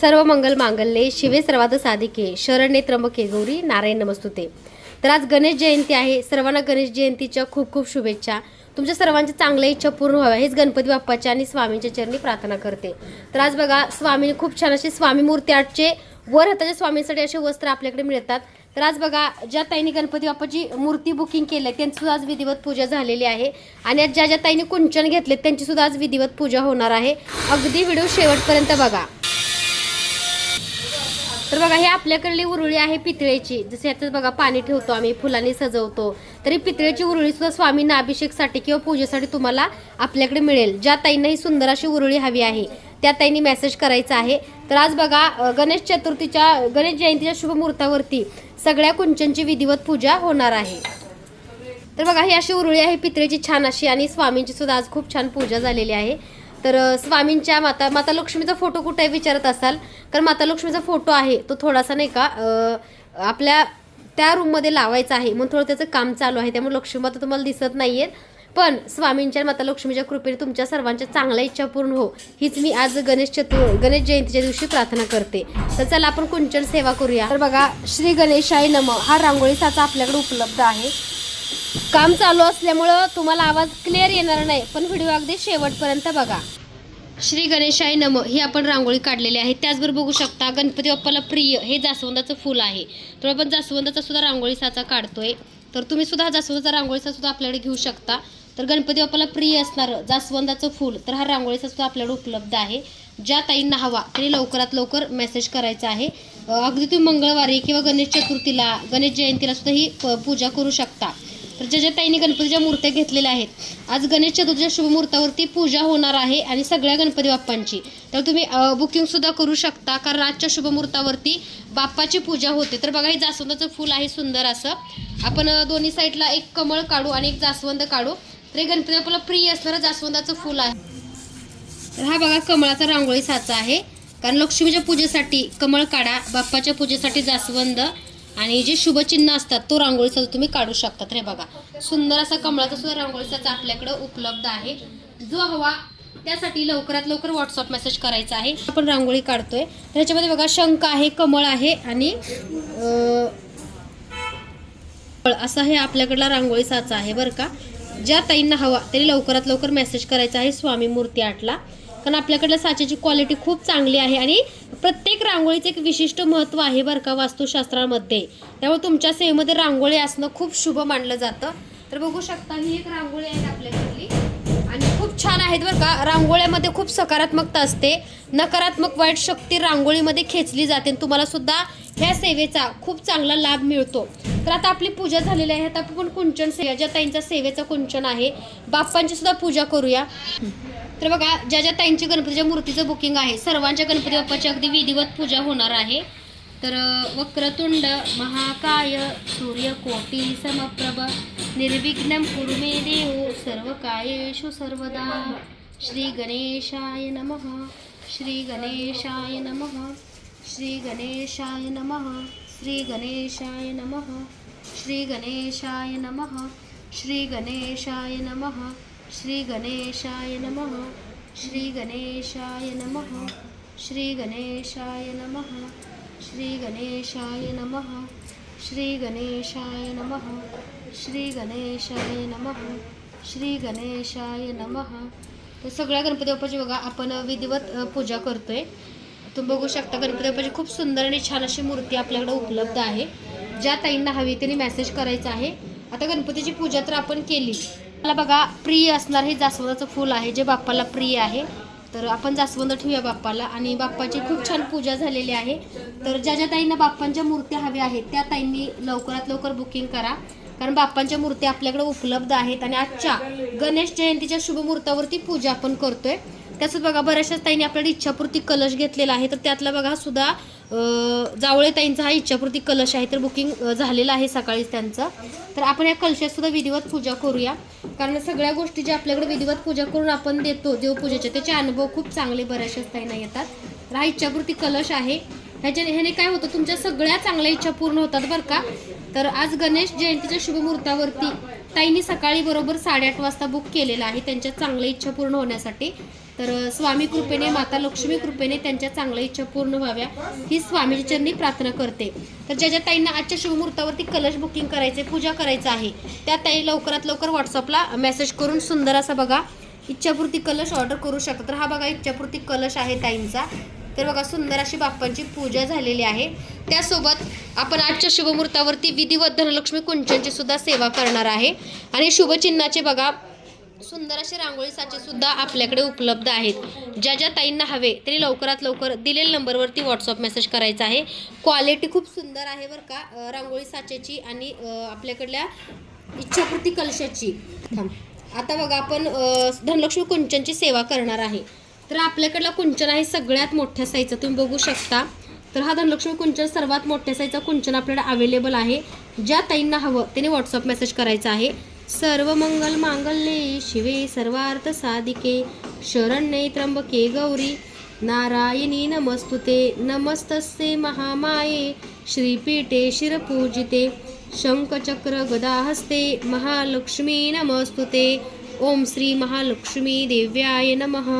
सर्व मंगल मांगल्ये शिवे सर्वात साधिके शरण्ये त्र्यंबके गौरी नारायण नमस्तुते. तर आज गणेश जयंती आहे. सर्वांना गणेश जयंतीच्या खूप खूप शुभेच्छा. तुमच्या सर्वांच्या चांगल्या इच्छा पूर्ण व्हाव्या हेच गणपती बाप्पाच्या आणि स्वामींच्या चरणी प्रार्थना करते. तर आज बघा स्वामीने खूप छान असे स्वामी मूर्ती आठचे वर हाताच्या स्वामींसाठी असे वस्त्र आपल्याकडे मिळतात तर आज बघा ज्या ताईंनी गणपती बाप्पाची मूर्ती बुकिंग केली आहे त्यांची सुद्धा आज विधिवत पूजा झालेली आहे. आणि आज ज्या ज्या ताईंनी कुंचन घेतले त्यांची सुद्धा आज विधिवत पूजा होणार आहे. अगदी व्हिडिओ शेवटपर्यंत बघा. तर बघा हे आपल्याकडली उरुळी आहे पितळेची. जसे याच्यात बघा पाणी ठेवतो आम्ही फुलांनी सजवतो. तरी पितळेची उरुळी सुद्धा स्वामींना अभिषेकसाठी किंवा पूजेसाठी तुम्हाला आपल्याकडे मिळेल. ज्या ताईंना ही सुंदर अशी उरुळी हवी आहे त्या ताईंनी मेसेज करायचा आहे. तर आज बघा गणेश चतुर्थीच्या गणेश जयंतीच्या शुभमुहूर्तावरती सगळ्या कुंचनची विधिवत पूजा होणार आहे. तर बघा ही अशी उरुळी आहे पित्रेची छान अशी आणि स्वामींची सुद्धा आज खूप छान पूजा झालेली आहे. तर स्वामींच्या माता माता लक्ष्मीचा फोटो कुठे विचारत असाल? कारण माता लक्ष्मीचा फोटो आहे तो थोडासा नाही का आपल्या त्या रूममध्ये लावायचा आहे म्हणून थोडं त्याचं काम चालू आहे त्यामुळे लक्ष्मी माता तुम्हाला दिसत नाही आहेत पण स्वामींच्या माता लक्ष्मीच्या कृपेने तुमच्या सर्वांच्या चांगल्या इच्छा पूर्ण हो. हीच मी आज गणेश चतुर गणेश जयंतीच्या दिवशी प्रार्थना करते. तर चला आपण कुंचन सेवा करूया. तर बघा श्री गणेशाय नम. हा रांगोळी साचा आपल्याकडे उपलब्ध आहे. काम चालू असल्यामुळं तुम्हाला आवाज क्लिअर येणार नाही पण व्हिडिओ अगदी शेवटपर्यंत बघा. श्री गणेशाय नम. ही आपण रांगोळी काढलेली आहे. त्याचबरोबर बघू शकता गणपती बाप्पाला प्रिय हे जास्वंदाचं फूल आहे. तर आपण जास्वंदाचा सुद्धा रांगोळी साचा काढतोय. तर तुम्ही सुद्धा हा जास्वंदाचा रांगोळीचा सुद्धा आपल्याकडे घेऊ शकता. तर गणपती बाप्पाला प्रिय असणारं जास्वंदाचं फूल तर हा रांगोळीचा सुद्धा आपल्याकडे उपलब्ध आहे. ज्या ताईंना हवा तरी लवकरात लवकर मेसेज करायचा आहे. अगदी तुम्ही मंगळवारी किंवा गणेश चतुर्थीला गणेश जयंतीला सुद्धा ही प- पूजा करू शकता. तर ज्या ज्या ताईंनी गणपतीच्या मूर्त्या घेतलेल्या आहेत आज गणेश चतुर्थीच्या शुभमुहूर्तावरती पूजा होणार आहे आणि सगळ्या गणपती बाप्पांची. तर तुम्ही बुकिंग सुद्धा करू शकता कारण आजच्या शुभमुहूर्तावरती बाप्पाची पूजा होते. तर बघा हे जास्वंदाचं फूल आहे सुंदर असं. आपण दोन्ही साईडला एक कमळ काढू आणि एक जास्वंद काढू. तर गणपती आपल्याला प्रिय असणारं जास्वंदाचं फूल आहे. तर हा बघा कमळाचा रांगोळी साचा आहे. कारण लक्ष्मीच्या पूजेसाठी कमळ काढा बाप्पाच्या पूजेसाठी जास्वंद आणि जे शुभचिन्ह असतात तो रांगोळी साचा तुम्ही काढू शकता रे बघा. सुंदर असा कमळाचा सुद्धा रांगोळी साचा आपल्याकडं उपलब्ध आहे. जो हवा त्यासाठी लवकरात लवकर व्हॉट्सअप मेसेज करायचा आहे. आपण रांगोळी काढतोय. तर ह्याच्यामध्ये बघा शंख आहे कमळ आहे आणि असं असा हे आपल्याकडला रांगोळी साचा आहे बरं का. ज्या ताईंना हवा त्यांनी लवकरात लवकर मेसेज करायचा आहे स्वामी मूर्ती आर्टला कारण आपल्याकडल्या साच्याची क्वालिटी खूप चांगली आहे आणि प्रत्येक रांगोळीचं एक विशिष्ट महत्त्व आहे बरं का वास्तुशास्त्रामध्ये. त्यामुळे तुमच्या सेवेमध्ये रांगोळी असणं खूप शुभ मानलं जातं. तर बघू शकता ही एक रांगोळी आहे आपल्याकडली. आणि खूप छान आहेत बरं का. रांगोळ्यामध्ये खूप सकारात्मकता असते. नकारात्मक वाईट शक्ती रांगोळीमध्ये खेचली जाते आणि तुम्हाला सुद्धा ह्या सेवेचा खूप चांगला लाभ मिळतो. तर आता आपली पूजा झालेली आहे. आता आपण कुंचन सेवा ज्या ताईंचा सेवेचा कुंचन आहे. बाप्पांची सुद्धा पूजा करूया. तर बघा ज्या ज्या ताईंची गणपतीच्या मूर्तीचं बुकिंग आहे. सर्वांच्या गणपती बाप्पाची अगदी विधिवत पूजा होणार आहे. तर वक्रतुंड महाकाय सूर्यकोटी समप्रभ निर्विघ्नं कुरु मे देव सर्व कायेषु सर्वदा। श्री गणेशाय नमः। श्री गणेशाय नमः। श्री गणेशाय नमः। श्री गणेशाय नमः। श्री गणेशाय नमः। श्री गणेशाय नमः। श्री गणेशाय नमः। श्री गणेशाय नमः। श्री गणेशाय नमः। श्री गणेशाय नमः श्री गणेशाय नमः श्री गणेशाय नमः श्री गणेशाय नमः. तर सगळ्या गणपती बाप्पाची बघा आपण विधिवत पूजा करतोय. तुम्ही बघू शकता गणपती बाप्पाची खूप सुंदर आणि छान अशी मूर्ती आपल्याकडे उपलब्ध आहे. ज्या ताईंना हवी त्यांनी मेसेज करायचा आहे. आता गणपतीची पूजा तर आपण केली. मला बघा प्रिय असणार हे जास्वंदाचं फूल आहे जे बाप्पाला प्रिय आहे. तर आपण जास्वंद ठेवूया बाप्पाला. आणि बाप्पाची खूप छान पूजा झालेली आहे. तर ज्या ज्या ताईंना बाप्पांच्या मूर्त्या हव्या आहेत त्या ताईंनी लवकरात लवकर बुकिंग करा. कारण बाप्पांच्या मूर्ती आपल्याकडे उपलब्ध आहेत. आणि आजच्या गणेश जयंतीच्या शुभमुहूर्तावरती पूजा आपण करतोय. त्याच बघा बऱ्याचशाच ताईंनी आपल्याला इच्छापूर्ती कलश घेतलेला आहे. तर त्यातला बघा हा सुद्धा जावळे ताईंचा हा इच्छापूर्ती कलश आहे. तर बुकिंग झालेलं आहे सकाळीच त्यांचं. तर आपण या कलशात सुद्धा विधिवत पूजा करूया. कारण सगळ्या गोष्टी ज्या आपल्याकडे विधिवत पूजा करून आपण देतो देवपूजेच्या त्याचे अनुभव खूप चांगले बऱ्याचशाच ताईंना येतात. तर हा इच्छापूर्ती कलश आहे. ह्याच्याने ह्याने काय होतं तुमच्या सगळ्या चांगल्या इच्छा पूर्ण होतात बरं का. तर आज गणेश जयंतीच्या शुभमुहूर्तावरती ताईंनी सकाळी बरोबर साडेआठ वाजता बुक केलेला आहे त्यांच्या चांगल्या इच्छा पूर्ण होण्यासाठी. तर स्वामी कृपेने माता लक्ष्मी कृपेने त्यांच्या चांगल्या इच्छा पूर्ण व्हाव्या ही स्वामीच्या प्रार्थना करते. तर ज्या ज्या ताईंना आजच्या शुभमुहूर्तावरती कलश बुकिंग करायचे पूजा करायचं आहे त्या ताई लवकरात लवकर व्हॉट्सअपला मेसेज करून सुंदर असा बघा इच्छापूर्ती कलश ऑर्डर करू शकता. तर हा बघा इच्छापूर्ती कलश आहे ताईंचा. तर बघा सुंदर अशी बाप्पांची पूजा झालेली आहे. त्यासोबत आपण आजच्या शुभमुहूर्तावरती विधिवत धनलक्ष्मी कुंचनची सुद्धा सेवा करणार आहे. आणि शुभचिन्हाचे बघा सुंदर असे रांगोळी साचे सुद्धा आपल्याकडे उपलब्ध आहेत. ज्या ज्या ताईंना हवे तरी लवकरात लवकर दिलेल्या नंबरवरती व्हॉट्सअप मेसेज करायचा आहे. क्वालिटी खूप सुंदर आहे बरं का रांगोळी साचेची आणि आपल्याकडल्या इच्छापूर्ती कलशाची. आता बघा आपण धनलक्ष्मी कुंचनची सेवा करणार आहे. तर आपल्याकडला कुंचन आहे सगळ्यात मोठ्या साईजचा तुम्ही बघू शकता. तर हा धनलक्ष्मी कुंचन सर्वात मोठ्या साईजचा कुंचन आपल्याकडे अवेलेबल आहे. ज्या ताईंना हवं त्याने व्हॉट्सअप मेसेज करायचा आहे. सर्व मंगल मांगल्ये शिवे सर्वार्थ साधिके शरण्ये त्र्यंबके गौरी। नारायणी नमस्तुते नमस्तस्ये महामाये श्रीपीठे शिरपूजिते। शंखचक्र गदाहस्ते महालक्ष्मी नमस्तुते। ओम श्री महालक्ष्मी देव्याय नमः।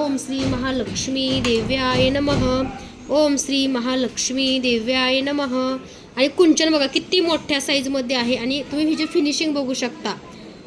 ओम श्री महालक्ष्मी देव्याय नमः। ओम श्री महालक्ष्मी देव्याय नमः। आणि कुंचन बघा किती मोठ्या साईजमध्ये आहे आणि तुम्ही ही जे फिनिशिंग बघू शकता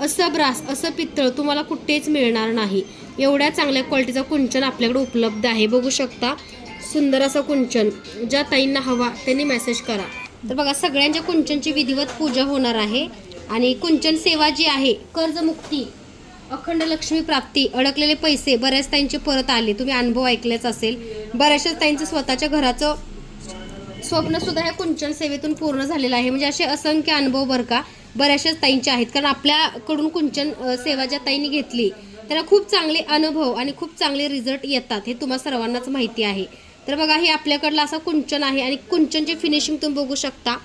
असं ब्रास असं पित्तळ तुम्हाला कुठेच मिळणार नाही. एवढ्या चांगल्या क्वालिटीचा कुंचन आपल्याकडे उपलब्ध आहे. बघू शकता सुंदर असं कुंचन. ज्या ताईंना हवा त्यांनी मेसेज करा. तर बघा सगळ्यांच्या कुंचनची विधिवत पूजा होणार आहे. आणि कुंचन सेवा जी आहे कर्जमुक्ती अखंड लक्ष्मी प्राप्ती अडकलेले पैसे बऱ्याच ताईंचे परत आले. तुम्ही अनुभव ऐकलेच असेल. बऱ्याचशा ताईंचं स्वतःच्या घराचं स्वप्न सुद्धा ह्या कुंचन सेवेतून पूर्ण झालेलं आहे. म्हणजे असे असंख्य अनुभव बरं का बऱ्याचशाच ताईंचे आहेत. कारण आपल्याकडून कुंचन सेवा ज्या ताईंनी घेतली त्याला खूप चांगले अनुभव आणि खूप चांगले रिझल्ट येतात हे तुम्हा सर्वांनाच माहिती आहे. तर बघा हे आपल्याकडलं असं कुंचन आहे आणि कुंचनचे फिनिशिंग तुम्ही बघू शकता.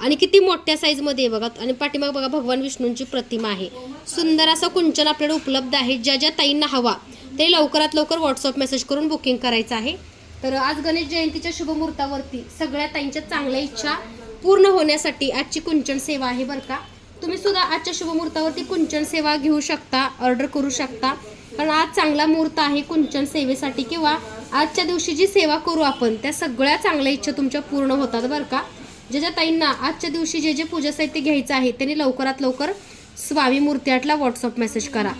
आणि किती मोठ्या साईजमध्ये आहे बघा. आणि पाठीमाग बघा भगवान विष्णूंची प्रतिमा आहे. सुंदर असं कुंचन आपल्याकडे उपलब्ध आहे. ज्या ज्या ताईंना हवा ते लवकरात लवकर व्हॉट्सअप मेसेज करून बुकिंग करायचं आहे. तर आज गणेश जयंतीच्या शुभमुहूर्तावरती सगळ्या ताईंच्या चांगल्या इच्छा पूर्ण होण्यासाठी आजची कुंचन सेवा आहे बरं का. तुम्ही सुद्धा आजच्या शुभमुहूर्तावरती कुंचन सेवा घेऊ शकता ऑर्डर करू शकता. कारण आज चांगला मुहूर्त आहे कुंचन सेवेसाठी किंवा आजच्या दिवशी जी सेवा करू आपण त्या सगळ्या चांगल्या इच्छा तुमच्या पूर्ण होतात बरं का. ज्या ज्या ताईंना आजच्या दिवशी जे जे पूजा साहित्य घ्यायचं आहे त्यांनी लवकरात लवकर स्वामी मूर्ती आठला व्हॉट्सअप मेसेज करा.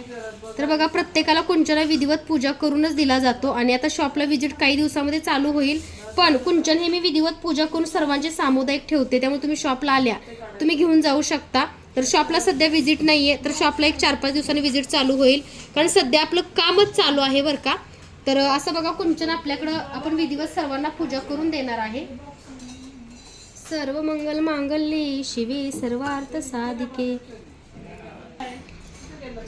तर बघा प्रत्येकाला कुंचना विधिवत पूजा करूनच दिला जातो आणि आता शॉपला व्हिजिट काही दिवसामध्ये चालू होईल. पण कुंचन हे मी विधिवत पूजा करून सर्वांचे सामुदायिक ठेवते. त्यामुळे तुम्ही शॉपला आल्या. तुम्ही घेऊन जाऊ शकता. तर शॉपला सध्या व्हिजिट आहे तर शॉपला एक चार पाच दिवसांनी व्हिजिट चालू होईल. कारण सध्या आपलं कामच चालू आहे बरं का. तर असं बघा कुंचन आपल्याकडं आपण विधिवत सर्वांना पूजा करून देणार आहे. सर्व मंगल मांगल्ये शिवे सर्वार्थ साधिके.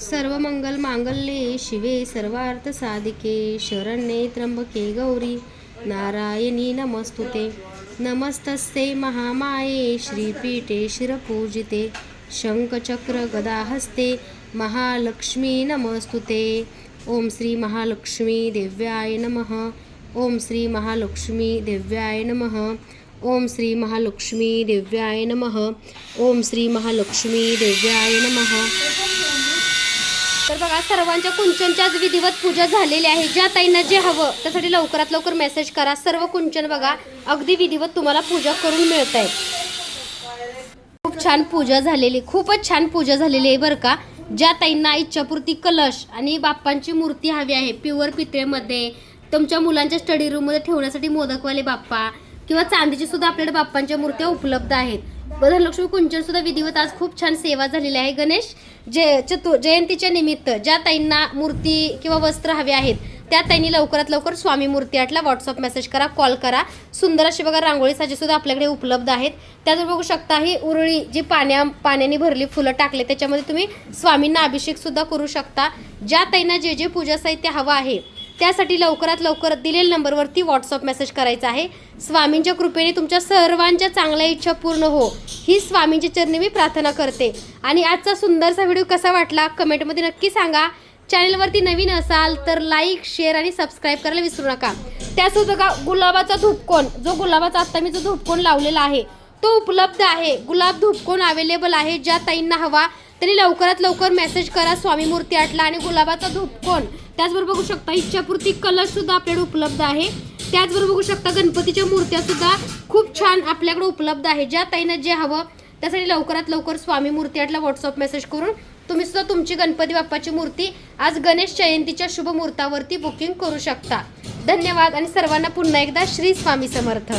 सर्व मंगल मांगल्ये शिवे सर्वार्थ साधिके शरण्ये त्र्यंबके गौरी नारायणी नमस्तुते. नमस्तस्ते महामाये श्रीपीठे शिरपूजिते शंखचक्र गदाहस्ते महालक्ष्मी नमस्तुते. ओम श्री महालक्ष्मी देव्याय नमः. ओम श्री महालक्ष्मी देव्याय नमः. ओम श्री महालक्ष्मी देव्याय नमः. ओम श्री महालक्ष्मी देव्याय नमः. तर बघा सर्वांच्या कुंचनच्या आज विधिवत पूजा झालेली आहे. ज्या ताईंना जे हवं त्यासाठी लवकरात लवकर मेसेज करा. सर्व कुंचन बघा अगदी विधिवत तुम्हाला पूजा करून मिळत आहे खूप छान पूजा झालेली खूपच छान पूजा झालेली आहे बरं का. ज्या ताईंना इच्छापूर्ती कलश आणि बाप्पांची मूर्ती हवी आहे प्युअर पितळेमध्ये तुमच्या मुलांच्या स्टडी रूममध्ये ठेवण्यासाठी मोदकवाले बाप्पा किंवा चांदीची सुद्धा आपल्याकडे बाप्पांच्या मूर्त्या उपलब्ध आहेत. धनलक्ष्मी कुंचन सुद्धा विधिवत आज खूप छान सेवा झालेली आहे गणेश. जय चतुर जयंतीच्या निमित्त ज्या ताईंना मूर्ती किंवा वस्त्र हवे आहेत त्या ताईंनी लवकरात लवकर स्वामी मूर्ती आटला व्हॉट्सअप मेसेज करा कॉल करा. सुंदर अशी बघा रांगोळी साचे सुद्धा आपल्याकडे उपलब्ध आहेत. त्यात बघू शकता ही उरळी जी पाण्या पाण्याने भरली फुलं टाकले त्याच्यामध्ये तुम्ही स्वामींना अभिषेक सुद्धा करू शकता. ज्या ताईंना जे जे पूजा साहित्य हवं आहे त्यासाठी लवकरात लवकर दिलेल्या नंबरवरती व्हॉट्सअप मेसेज करायचा आहे. स्वामींच्या कृपेने तुमच्या सर्वांच्या चांगल्या इच्छा पूर्ण हो. ही स्वामींच्या चरणी मी प्रार्थना करते. आणि आजचा सुंदरसा व्हिडिओ कसा वाटला कमेंटमध्ये नक्की सांगा. चॅनलवरती नवीन असाल तर लाईक शेअर आणि सबस्क्राईब करायला विसरू नका. त्यासोबत बघा गुलाबाचा धूपकोन जो गुलाबाचा आत्ता मी जो धूपकोन लावलेला आहे तो उपलब्ध आहे. गुलाब धूपकोन अवेलेबल आहे ज्या ताईंना हवा. त्यांनी लवकरात लवकर मेसेज करा स्वामी मूर्ती आटला आणि गुलाबाचा धूपकोन त्याचबरोबर बघू शकता इच्छापूर्ती कलश सुद्धा आपल्याकडे उपलब्ध आहे. त्याचबरोबर बघू शकता गणपतीच्या मूर्त्या सुद्धा खूप छान आपल्याकडे उपलब्ध आहे. ज्या ताईनं जे हवं त्यासाठी लवकरात लवकर स्वामी मूर्ती आटला व्हॉट्सअप मेसेज करून तुम्ही सुद्धा तुमची गणपती बाप्पाची मूर्ती आज गणेश जयंतीच्या शुभ मुहूर्तावरती बुकिंग करू शकता. धन्यवाद आणि सर्वांना पुन्हा एकदा श्री स्वामी समर्थ.